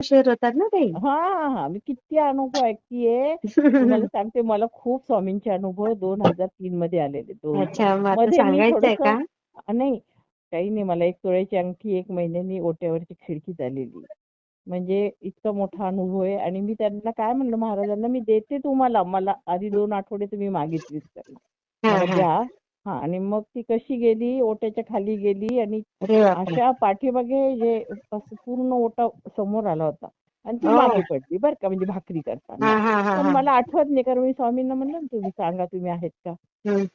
Share होतात ना ताई हा हा हा मी किती अनुभव ऐकतीये. तुम्हाला सांगते मला खूप स्वामींचे अनुभव दोन हजार तीन मध्ये आलेले दोन. अच्छा मग आता मध्ये मी सांगायचंय का? थोडंसं- नाही काही नाही मला एक तोळ्याची अंगठी एक महिन्यानी ओट्यावरची खिडकी झालेली. म्हणजे इतका मोठा अनुभव आहे आणि मी त्यांना काय म्हणलं महाराजांना मी देते तुम्हाला मला आधी दोन आठवडे तुम्ही मागितलीच तर. हा, मला हा. द्या. हा आणि मग ती कशी गेली? ओट्याच्या खाली गेली आणि अशा पाठीमागे जे पूर्ण ओटा समोर आला होता. आणि ती. मागे पडली बरं का म्हणजे भाकरी करताना. पण मला आठवत नाही कारण मी स्वामींना म्हणलं ना तुम्ही सांगा तुम्ही आहेत का.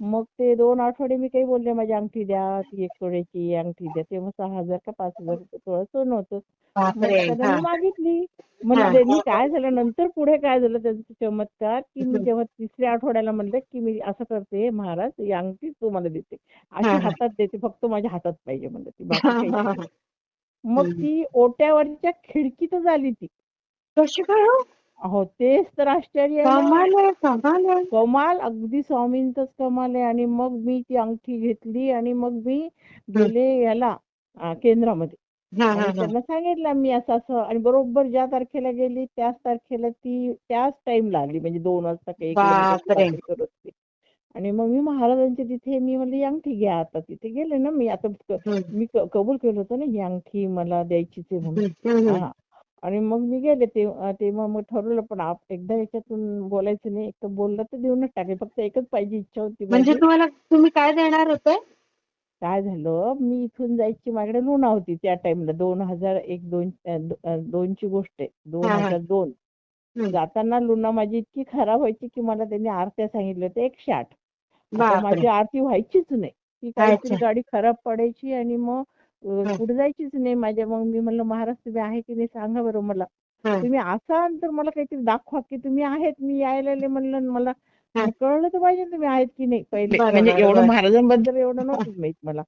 मग ते दोन आठवडे मी काही बोलले माझी अंगठी द्या ती एक तोळ्याची अंगठी द्या. तेव्हा सहा हजार का पाच हजार तोळा सोनं होतं. मी मागितली. मग. त्यांनी काय झालं? नंतर पुढे काय झालं? त्याचा चमत्कार की मी जेव्हा तिसऱ्या आठवड्याला म्हणलं की मी असं करते महाराज ही अंगठी तुम्हाला देते. अशी. हातात देते फक्त माझ्या हातात पाहिजे म्हणलं ती बाकी. मग. ती ओट्यावरच्या खिडकीतच आली ती. कशी काय हो? तेच तर आश्चर्य. कमाल अगदी स्वामींचंच कमाल आहे. आणि मग मी ती अंगठी घेतली आणि मग मी गेले याला केंद्रामध्ये. हा हा हा. त्यांना सांगितलं मी असं असं आणि बरोबर ज्या तारखेला गेली त्याच तारखेला ती त्याच टाइमला आली. म्हणजे दोन वाजता काही आणि मग मी महाराजांच्या तिथे मी म्हणली अंगठी घ्या आता. तिथे गेले ना मी आता. मी कबूल केलं होतं ना ही अंगठी मला द्यायचीच आहे म्हणून. आणि मग मी गेले ते मग ठरवलं पण एकदा याच्यातून बोलायचं नाही. एक तर बोललं तर देऊनच टाकेल. फक्त एकच पाहिजे इच्छा होती म्हणजे तुम्हाला तुम्ही काय देणार होते? काय झालं? मी इथून जायची माझ्याकडे लुना होती त्या टाइमला दोन हजार एक दोन दोनची गोष्ट आहे. दोन. हजार दोन. जाताना लुना माझी इतकी खराब व्हायची की मला त्यांनी आरत्या सांगितल्या होत्या एकशे आठ. माझी आरती व्हायचीच नाही. ती काहीतरी. गाडी खराब पडायची आणि मग. पुढे जायचीच नाही माझ्या. मग मी म्हणलं महाराज तुम्ही आहे की नाही? सांगा बरं मला. तुम्ही असाल तर मला काहीतरी दाखवा की तुम्ही आहेत. मी यायला म्हणलं मला कळलं तर पाहिजे तुम्ही आहेत की नाही पहिले. म्हणजे एवढं. महाराजांबद्दल एवढं नव्हतं माहीत मला.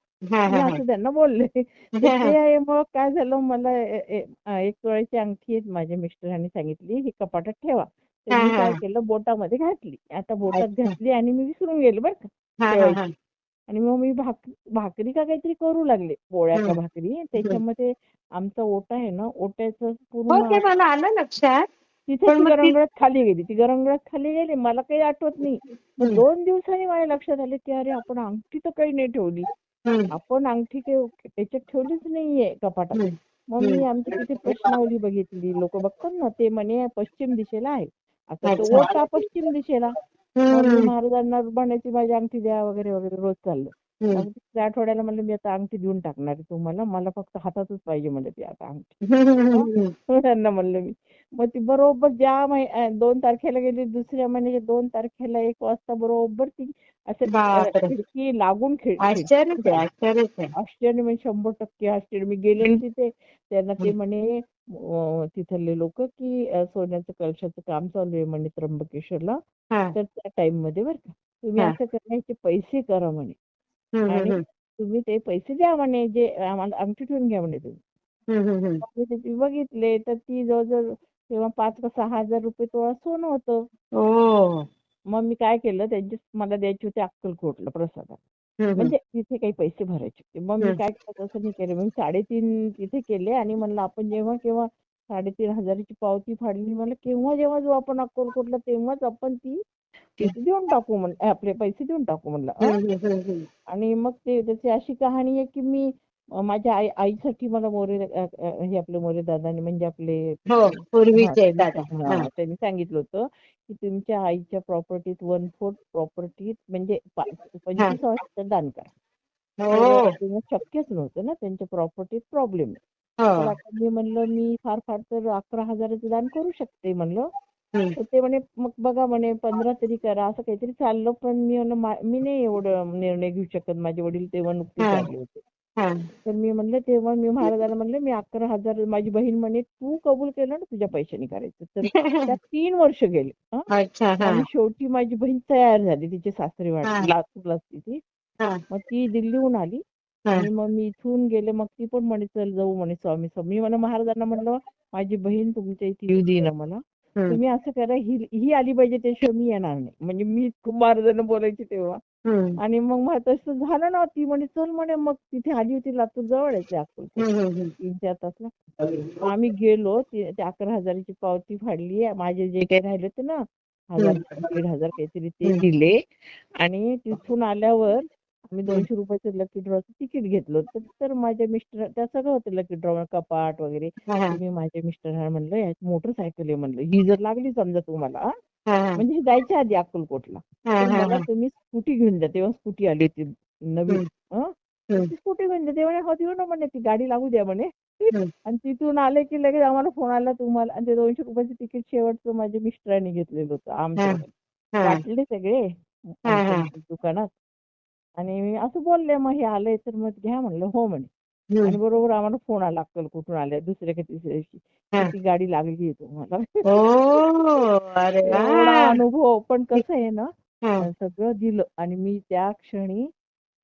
मी असं त्यांना बोलले. ते आहे मग काय झालं? मला एक तोळ्याची अंगठी माझ्या मिस्टरांनी सांगितली. ही कपाटात ठेवा. तर हा, मी हा. काय केलं बोटामध्ये घातली आता बोटात. घातली आणि मी विसरून गेले बरं का हा, हा. हा. आणि मग मी भाक भाकरी का काहीतरी करू लागले पोळ्या का हम्म. भाकरी त्याच्यामध्ये आमचा ओटा आहे ना ओट्याचं हो पूर्ण ते मला आलं लक्षात तिथे गरंगळत खाली गेली ती गरंगळत खाली गेली मला काही आठवत नाही. दोन दिवसांनी माझ्या लक्षात आले की अरे आपण अंगठी तर काही नाही ठेवली. आपण अंगठी त्याच्यात ठेवलीच नाहीये कपाटात. मग मी आमच्या तिथे प्रश्नावली बघितली लोक बघतात ना ते म्हणे पश्चिम दिशेला आहे आता तो. ओटा पश्चिम दिशेला मग मी हम्म. महाराजांना म्हणायची माझी अंगठी द्या वगैरे वगैरे रोज चाललं तिसऱ्या आठवड्याला म्हणलं मी आता अंगठी देऊन टाकणार आहे तुम्हाला मला फक्त हातातच पाहिजे म्हणलं ती आता अंगठी. त्यांना म्हणलं मी मग ती बरोबर ज्या दोन तारखेला गेली दुसऱ्या महिन्याच्या दोन तारखेला एक वाजता बरोबर ती असं. खिडकी लागून खिड- आश्चर्यच आहे आश्चर्यच आहे आश्चर्य म्हणजे शंभर टक्के आश्चर्य. मी गेले तिथे. त्यांना ते म्हणे तिथले लोक की सोन्याचं कलशाचं काम चालू आहे म्हणे त्र्यंबकेश्वरला. तर त्या टाइममध्ये बरं का. तुम्ही. असं करण्याचे पैसे करा म्हणे. आणि तुम्ही ते पैसे द्या म्हणे जे आम्हाला अंगठी ठेवून घ्या म्हणे तुम्ही. बघितले तर ती जवळजवळ तेव्हा पाच का सहा हजार रुपये तोळा सोनं होतं. मग मी काय केलं त्यांचे मला द्यायचे होते अक्कलकोटला हम्म. म्हणजे तिथे काही पैसे भरायचे होते मग मी. काय केलं तसं नाही केलं मी साडेतीन तिथे केले आणि म्हणलं आपण जेव्हा केव्हा साडेतीन हजाराची पावती फाडली मला केव्हा जेव्हा जो आपण अक्कलकोटला तेव्हाच आपण ती देऊन टाकू म्हण आपले पैसे देऊन टाकू म्हणलं. आणि मग ते त्याची अशी कहाणी आहे की मी माझ्या आई आईसाठी मला मोरे हे आपले मोरे दादाने म्हणजे आपले हो पूर्वीचे त्यांनी दादा. त्यांनी सांगितलं होतं की तुमच्या आईच्या प्रॉपर्टीत वन फोर्थ प्रॉपर्टीत म्हणजे पंचवीस वर्ष दान करा. हो. शक्यच नव्हतं ना त्यांच्या प्रॉपर्टीत प्रॉब्लेम तर हो आता मी म्हणलं मी फार फार तर अकरा हजाराचं दान करू शकते म्हणलं. ते म्हणे मग बघा म्हणे पंधरा तरी करा असं काहीतरी चाललं. पण मी मा- नाही एवढं निर्णय घेऊ शकत. माझे वडील तेव्हा नुकतेच. आले होते. तर मी म्हणलं तेव्हा मी महाराजांना म्हणलं मी अकरा हजार माझी बहीण म्हणे तू कबूल केलं ना तुझ्या पैशाने करायचं तर त्यात तीन वर्ष गेले. अच्छा आणि शेवटी माझी बहीण तयार झाली तिचे सासरे. वाट लातूरला असते ती. मग ती दिल्लीहून आली. आणि मग मी इथून गेले मग ती पण म्हणे चल जाऊ म्हणे स्वामी स्वामी मी म्हणा महाराजांना म्हणलं माझी बहीण तुमच्या इथे येऊ दे ना मला तुम्ही असं करा ही ही आली पाहिजे त्याशिवाय मी येणार नाही. म्हणजे मी खूप महाराजांना बोलायची तेव्हा. आणि मग मग तसं झालं ना ती म्हणे चल म्हणे मग तिथे आली होती लातूर जवळ आहे ते अक्कलकोट हम्म, हम्म, तीन चार तास मग आम्ही गेलो अकरा हजाराची पावती फाडली. माझे जे काही राहिले होते ना हजार दीड हजार काहीतरी ते. दिले. आणि तिथून आल्यावर आम्ही दोनशे रुपयाचं लकी ड्रॉचं तिकीट घेतलं होतं. तर माझ्या मिस्टर त्या सगळं होतं लकी ड्रॉ कपाट वगैरे. तुम्ही माझ्या मिस्टरांना म्हणलं मोटरसायकल आहे म्हणलं. ही जर लागली समजा तुम्हाला म्हणजे जायच्या आधी अक्कलकोटला. मला. तुम्ही स्कूटी घेऊन द्या तेव्हा स्कूटी आली होती नवीन स्कूटी घेऊन द्या ते म्हणे हो देऊ ना म्हणे ती गाडी लागू द्या म्हणे. आणि तिथून आले की लगेच आम्हाला फोन आला तुम्हाला. आणि ते दोनशे रुपयाचं तिकीट शेवटचं माझ्या मिस्टरांनी घेतलेलं होतं आमच्या वाटले सगळे दुकानात. आणि मी असं बोलले मग हे आलंय तर मग घ्या म्हणलं हो म्हणे. आणि बरोबर आम्हाला फोन आला अक्कल कुठून आल्या दुसऱ्या का तिसऱ्या दिवशी ती गाडी लागली आहे तुम्हाला. अनुभव पण कसं आहे ना सगळं दिलं. आणि मी त्या क्षणी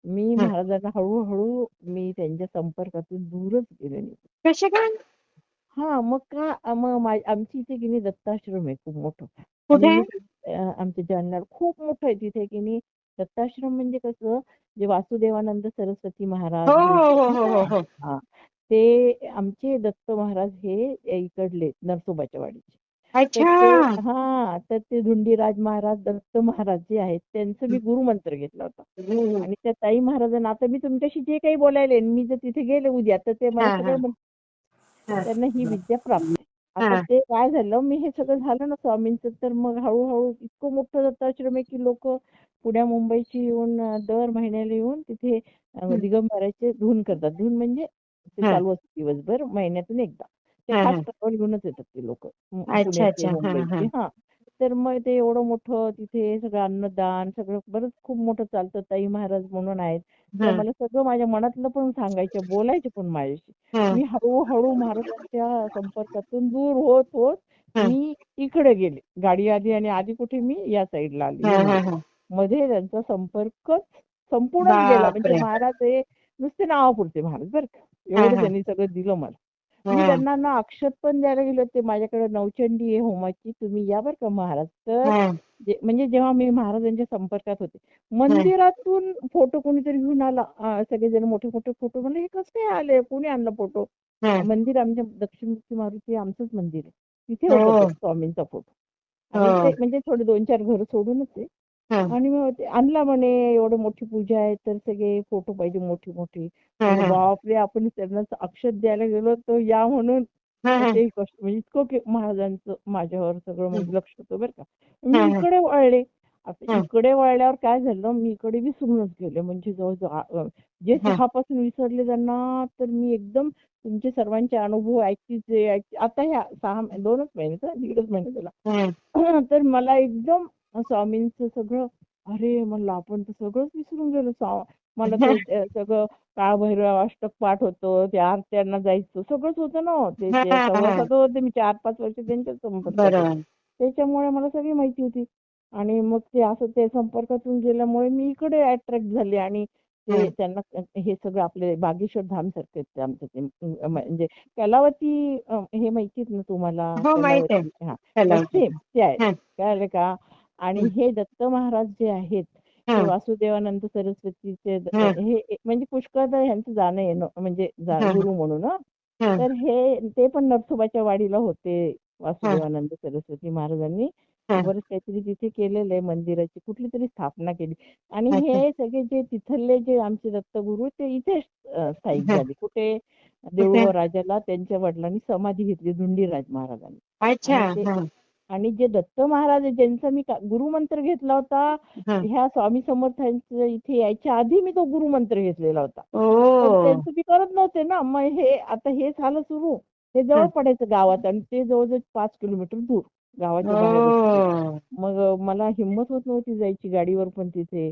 मी. महाराजांना हळूहळू मी त्यांच्या संपर्कातून दूरच गेले नाही. हा मग का मग आमची इथे की नाही दत्ताश्रम आहे खूप मोठं. आमच्या जालन्यात खूप मोठं आहे तिथे की नाही दत्ताश्रम म्हणजे कसं जे वासुदेवानंद सरस्वती महाराज हो हे हो हो हो ते आमचे दत्त महाराज हे इकडले नरसोबाच्या वाडीचे हा तर ते धुंडीराज महाराज दत्त महाराज जे आहेत त्यांचं मी गुरुमंत्र घेतला होता. आणि त्या ताई महाराजांना आता मी तुमच्याशी जे काही बोलायले मी जर तिथे गेले उद्या तर ते मला सगळं. त्यांना ही विद्या प्राप्त. आता ते काय झालं मी हे सगळं झालं ना स्वामींचं तर मग हळूहळू इतकं मोठं दत्ताश्रम आहे की लोक पुण्या मुंबईची येऊन दर महिन्याला येऊन तिथे. दिगंबराचे धून करतात. धून म्हणजे ते. चालू असतं दिवसभर महिन्यातून एकदा. ते खास घेऊनच येतात ते लोक अच्छा, अच्छा. मुंबईचे हा. तर मग ते एवढं मोठं तिथे सगळं अन्नदान सगळं बरंच खूप मोठं चालतं ताई महाराज म्हणून आहेत त्या मला सगळं माझ्या मनातलं पण सांगायचे बोलायचे पण माझ्याशी. मी हळूहळू महाराजांच्या संपर्कातून दूर होत होत. मी इकडे गेले गाडी आली आणि आधी कुठे मी या साईडला आली. हा. मध्ये त्यांचा संपर्कच संपूर्णच गेला म्हणजे. महाराज हे नुसते नावापुरते महाराज बरं का एवढं. त्यांनी सगळं दिलं मला मी हा. त्यांना ना अक्षत पण द्यायला गेले होते माझ्याकडे नवचंडी आहे होमाची तुम्ही या बरं का महाराज तर हा. म्हणजे जेव्हा मी महाराजांच्या संपर्कात होते मंदिरातून फोटो कोणीतरी घेऊन आला सगळेजण मोठे मोठे फोटो म्हणले हे कसं आले कोणी आणला फोटो हा. मंदिर आमच्या दक्षिणमुखी मारुती आमचंच मंदिर आहे तिथे हो. होता तो स्वामींचा फोटो हो. म्हणजे थोडे दोन चार घर सोडूनच आहे हा. आणि मग ते आणला म्हणे एवढं मोठी पूजा आहे तर सगळे फोटो पाहिजे मोठी मोठी. बापरे आपण त्यांना अक्षत द्यायला गेलो तर या म्हणून म्हणजे इतकं महाराजांचं माझ्यावर सगळं म्हणजे लक्ष होतं बरं का मी. इकडे वळले आता. इकडे वळल्यावर काय झालं मी इकडे विसरूनच गेले म्हणजे जवळजवळ जे. चहापासून विसरले त्यांना तर मी एकदम तुमचे सर्वांचे अनुभव ऐकतीचे ऐकते आता ह्या सहा दोनच महिने दीडच महिने झाला. तर मला एकदम स्वामींचं सगळं अरे म्हणलं आपण तर सगळंच विसरून गेलो स्वा- मला ते ते सगळं काळ भैरव अष्टक पाठ होतं ते आरत्यांना जायचं सगळंच होतं ना ते हा, ते होते मी चार पाच वर्ष त्यांच्याच. बरोबर त्याच्यामुळे मला सगळी माहिती होती आणि मग ते असं ते संपर्कातून गेल्यामुळे मी इकडे अट्रॅक्ट झाले आणि ते. त्यांना हे सगळं आपले बागेश्वर धाम सारखे आमचं ते म्हणजे कलावती हे माहितीत ना तुम्हाला हो, माहीत आहे. कलावती चला. सेम ते. आहे कळलं का आणि हं. दत्त महाराज जे आहेत हा. वासुदेवानंद सरस्वतीचे हा. म्हणजे पुष्कळदा ह्यांचं जाणं येणं म्हणजे. गुरु म्हणून. तर हे ते पण नरसोबाच्या वाडीला होते वासुदेवानंद सरस्वती महाराजांनी. बरंच काहीतरी तिथे केलेलं आहे मंदिराची कुठली तरी स्थापना केली आणि. हे सगळे जे तिथले जे आमचे दत्तगुरु ते इथे स्थायिक. झाले कुठे देऊळगाव राजाला त्यांच्या वडिलांनी समाधी घेतली धुंडीराज महाराजांनी अच्छा आणि जे दत्त महाराज ज्यांचा मी गुरुमंत्र घेतला होता. ह्या स्वामी समर्थांच्या इथे यायच्या आधी मी तो गुरुमंत्र घेतलेला होता त्यांचं मी करत नव्हते ना मग हे आता हे झालं सुरू हे जवळ. पडायचं गावात आणि ते जवळजवळ पाच किलोमीटर दूर गावाच्या बाहेर. मग मला हिंमत होत नव्हती जायची गाडीवर पण तिथे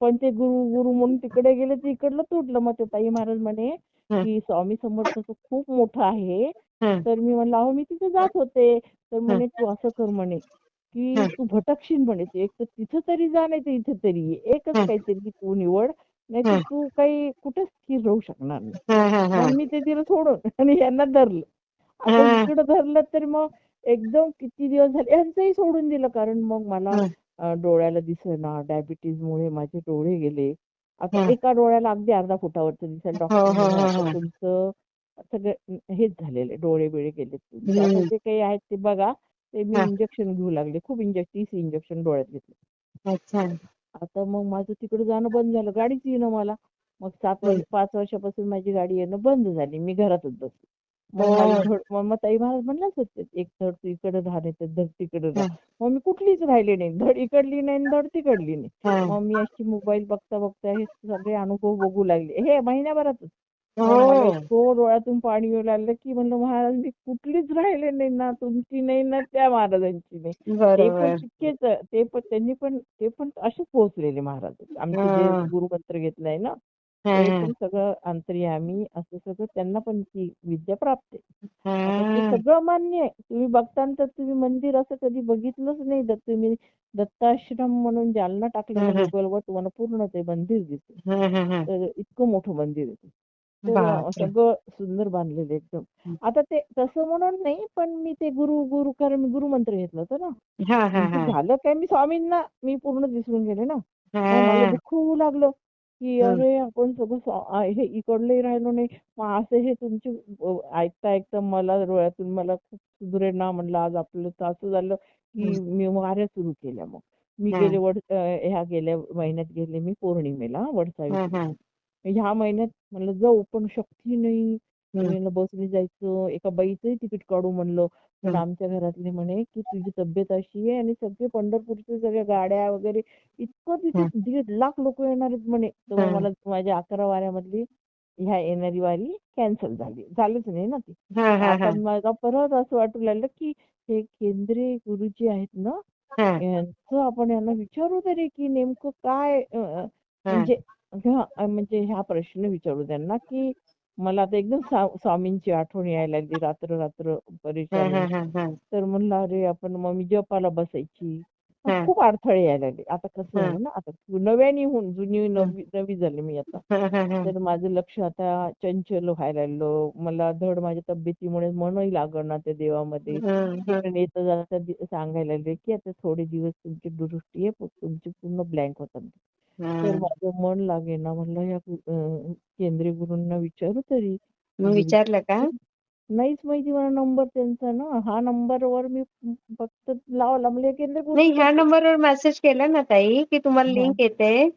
पण ते गुरु गुरु म्हणून तिकडे गेले तर इकडलं तुटलं मग ते ताई महाराज म्हणे. की स्वामी समर्थाचं खूप मोठं आहे. तर मी म्हणलं अहो मी तिथे जात होते तर म्हणे तू असं कर म्हणे की. तू भटकशील म्हणे ते एक तर तिथं तरी जा नाही तर इथे तरी ये. एकच. काहीतरी तू निवड नाही तर. तू काही कुठेच स्थिर राहू शकणार नाही मी ते तिला सोडून आणि यांना धरलं आता हा. इकडं धरलं तर मग एकदम किती दिवस झाले ह्यांचंही सोडून दिलं कारण मग मला डोळ्याला दिसेना डायबिटीज मुळे माझे डोळे गेले आता. एका डोळ्याला अगदी अर्धा फुटावरचं दिसेल हो, डॉक्टर हो, हो. तुमचं सगळं हेच झालेलं डोळे बिळे गेले. जे काही आहेत ते बघा ते मी. इंजेक्शन घेऊ लागले. खूप इंजेक्शन तीस इंजेक्शन डोळ्यात घेतले. अच्छा. आता मग माझं तिकडे जाणं बंद झालं. गाडीच येणं मला. मग सात वर्ष पाच वर्षापासून माझी गाडी येणं बंद झाली. मी घरातच बसले. मग हो. ताई महाराज म्हणलाच होते एक धड तू इकडे राहा नाही तर धड तिकडे राहा. मग मी कुठलीच राहिले नाही. धड इकडली नाही धड तिकडली नाही. मग मी अशी मोबाईल बघता बघता हे सगळे अनुभव बघू लागले. हे महिन्याभरातच. इतकं डोळ्यातून पाणी येऊ लागलं की म्हणलं महाराज मी कुठलीच राहिले नाही ना तुमची नाही ना त्या महाराजांची नाही ते पण तितकेच ते पण त्यांनी पण ते पण असेच पोहोचलेले महाराज आमचे जे हा. गुरुमंत्र घेतलाय ना हा, हा. सगळं अंतर्यामी असं सगळं त्यांना पण ती विद्या प्राप्त आहे हा. सगळं मान्य आहे तुम्ही बघताना तर तुम्ही मंदिर असं कधी बघितलंच नाही दत्त तुम्ही दत्ताश्रम म्हणून जालना टाकलं हं, हं. गुगलवर तुम्हाला पूर्ण ते मंदिर हा, हा, हा. तर इतकं मोठं मंदिर आहे. तर बापरे. सगळं सुंदर बांधलेलं आहे एकदम. आता ते तसं म्हणून नाही पण मी ते गुरु गुरु कारण मी गुरुमंत्र घेतलं होतं ना हा, हा, म्हणजे हा. झालं काय मी स्वामींना मी पूर्ण विसरून गेले ना मग मला हा. दुःख होऊ लागलं की हं. अरे आपण सगळं स्वा- आ- हे इकडलंही राहिलो नाही मग असं हे तुमचे अ, ऐकता ऐकता मला डोळ्यातून मला खूप सुधरेना म्हणलं आज आपलं तर असं झालं की मी वाऱ्या सुरू केल्या मग मी हा. गेले वड अ, ह्या गेल्या महिन्यात गेले मी पौर्णिमेला हा, हा. ह्या महिन्यात म्हणलं जाऊ पण शक्ती नाही. ट्रेनला बसने जायचं एका बाईचंही तिकीट काढू म्हणलं पण. आमच्या घरातले म्हणे की तुझी तब्येत अशी आहे आणि सगळे पंढरपूरचे सगळ्या गाड्या वगैरे इतकं तिथे. दीड लाख लोक येणार आहेत म्हणे तर. मला माझ्या अकरा वाऱ्यामधली ह्या येणारी वारी कॅन्सल झाली झालीच नाही ना ती आता. मला परत असं वाटू लागलं की हे केंद्रीय गुरुजी आहेत ना. यांचं आपण यांना विचारू तरी की नेमकं काय. म्हणजे हा अ, म्हणजे हा प्रश्न विचारू त्यांना की मला आता एकदम स्वामींची आठवण यायला लागली रात्र रात्र परेशानी. तर म्हणलं अरे आपण मग मी जपाला बसायची. खूप अडथळे यायला लागले आता कसं हा. झालं ना आता नव्याने होऊन जुनी नवी नवी झाली मी आता. तर माझं लक्ष आता चंचल व्हायला लागलं. मला धड माझ्या तब्येतीमुळे मनही लागणार त्या देवामध्ये. येता जाता सांगायला लागले की आता थोडे दिवस तुमची दृष्टी आहे तुमची पूर्ण ब्लँक होतात. तर. माझं मन लागेना म्हणलं या केंद्रीय गुरूंना विचारू तरी. मग विचारलं का? नाहीच माहिती मला नंबर त्यांचा ना. हा नंबरवर मी फक्त लावला. म्हणजे केंद्रीय नाही ह्या नंबरवर मेसेज केला ना ताई की तुम्हाला. लिंक येते.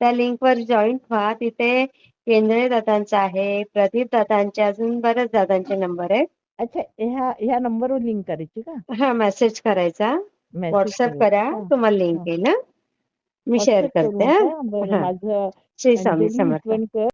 त्या लिंक वर जॉईन व्हा. तिथे केंद्रीय दादांचा आहे प्रदीप दादांचे अजून बऱ्याच दादांचे नंबर आहेत. अच्छा ह्या ह्या नंबरवर लिंक करायची का? हा मेसेज करायचा. व्हॉट्सअप करा? तुम्हाला लिंक. येईल. मी शेअर करते हा. माझं श्री स्वामी समर्थ.